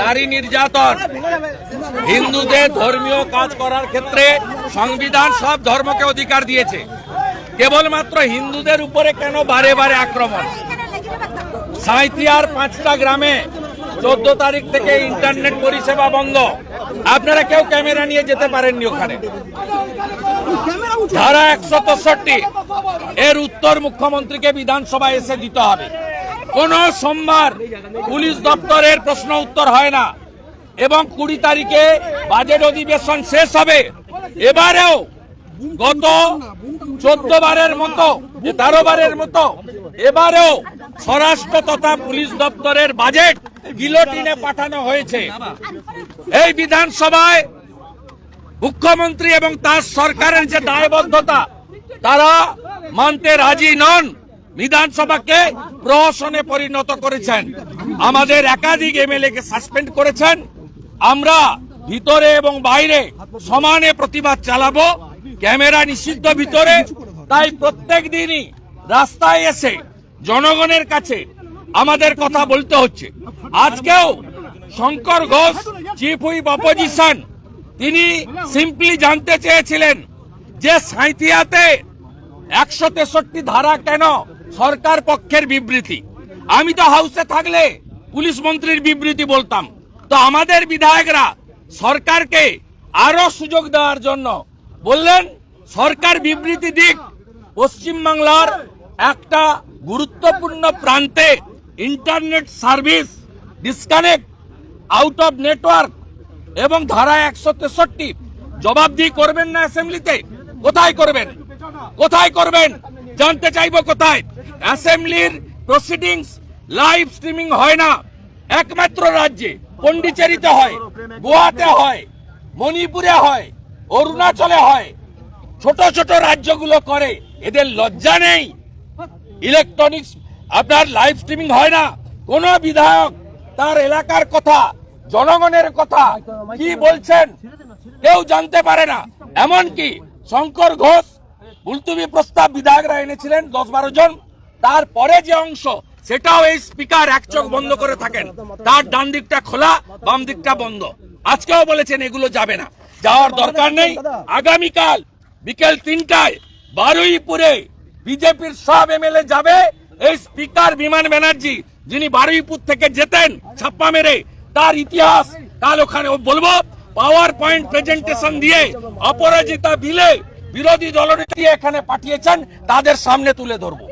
নারী নির্যাতন। হিন্দুদের ধর্মীয় কাজ করার ক্ষেত্রে সংবিধান সব ধর্মকে অধিকার দিয়েছে। কেবলমাত্র হিন্দুদের উপরে কেন বারে বারে আক্রমণ? সাঁইথিয়ার পাঁচটা গ্রামে চোদ্দ তারিখ থেকে ইন্টারনেট পরিষেবা বন্ধ। আপনারা কেউ ক্যামেরা নিয়ে যেতে পারেননি ওখানে। ধারা একশো তেষট্টি এর উত্তর মুখ্যমন্ত্রীকে বিধানসভায় এসে দিতে হবে। কোন সোমবার পুলিশ দপ্তরের প্রশ্ন উত্তর হয় না। এবং কুড়ি তারিখে বাজেট অধিবেশন শেষ হবে। এবারেও গত চোদ্দ বারের মতো তেরো বারের মতো, এবারেও স্বরাষ্ট্র তথা পুলিশ দপ্তরের বাজেট গিলোটিনে পাঠানো হয়েছে। এই বিধানসভায় মুখ্যমন্ত্রী এবং তার সরকারের যে দায়বদ্ধতা, তারা মানতে রাজি নন। বিধানসভাকে প্রহসনে পরিণত করেছেন। আমাদের একাধিক এমএলএ কে সাসপেন্ড করেছেন। আমরা ভিতরে এবং বাইরে সমানে প্রতিবাদ চালাবো। ক্যামেরা নিষিদ্ধ ভিতরে। তাই প্রত্যেক দিনই রাস্তায় এসে জনগণের কাছে আমাদের কথা বলতে হচ্ছে। আজকেও Shankar Ghosh, chief whip opposition, তিনি সিম্পলি জানতে চেয়েছিলেন যে সাঁইথিয়াতে একশো তেষট্টি ধারা কেন সরকার পক্ষের বিবৃতি। আমি তো হাউসে থাকলে পুলিশ মন্ত্রীর বিবৃতি বলতাম। তো আমাদের বিধায়করা সরকারকে আরও সুযোগ দেওয়ার জন্য বললেন, সরকার বিবৃতি দিক, পশ্চিমবাংলার একটা গুরুত্বপূর্ণ প্রান্তে internet service disconnect out of network এবং ধারা একশো তেষট্টি। জবাবদিহি করবেন না অ্যাসেম্বলিতে কোথায় করবেন? কোথায় করবেন? জানতে চাইব কোথায়? অ্যাসেম্বলির প্রসিডিংস লাইভ স্ট্রিমিং হয় না। একমাত্র রাজ্যে পন্ডিচেরিতে হয়, গোয়াতে হয়, মণিপুরে হয়, অরুণাচলে হয়। ছোট ছোট রাজ্যগুলো করে, এদের লজ্জা নেই। ইলেকট্রনিক্স, আপনার লাইভ স্ট্রিমিং হয় না। কোন বিধায়ক, তার এলাকার কথা, জনগণের কথা, কি বলছেন, কেউ জানতে পারে না। এমনকি শঙ্কর ঘোষ, মুলতুবি প্রস্তাব বিধায়করা এনেছিলেন, দশ বারো জন। তারপরে যে অংশ, সেটাও এই স্পিকার এক চোখ বন্ধ করে থাকেন। তার ডান দিকটা খোলা, বাম দিকটা বন্ধ। আজকেও বলেছেন এগুলো যাবে না। যাওয়ার দরকার নেই। আগামীকাল বিকেল তিনটায় বারুইপুরে বিজেপির সব এমএলএ যাবে। এই স্পিকার বিমান ব্যানার্জি, যিনি বারুইপুর থেকে যেতেন ছাপ্পা মেরে, তার ইতিহাস কাল ওখানে বলব পাওয়ার পয়েন্ট প্রেজেন্টেশন দিয়ে অপরাজিতা বিলে বিরোধী দলনেত্রী এখানে পাঠিয়েছেন, তাদের সামনে তুলে ধরবো।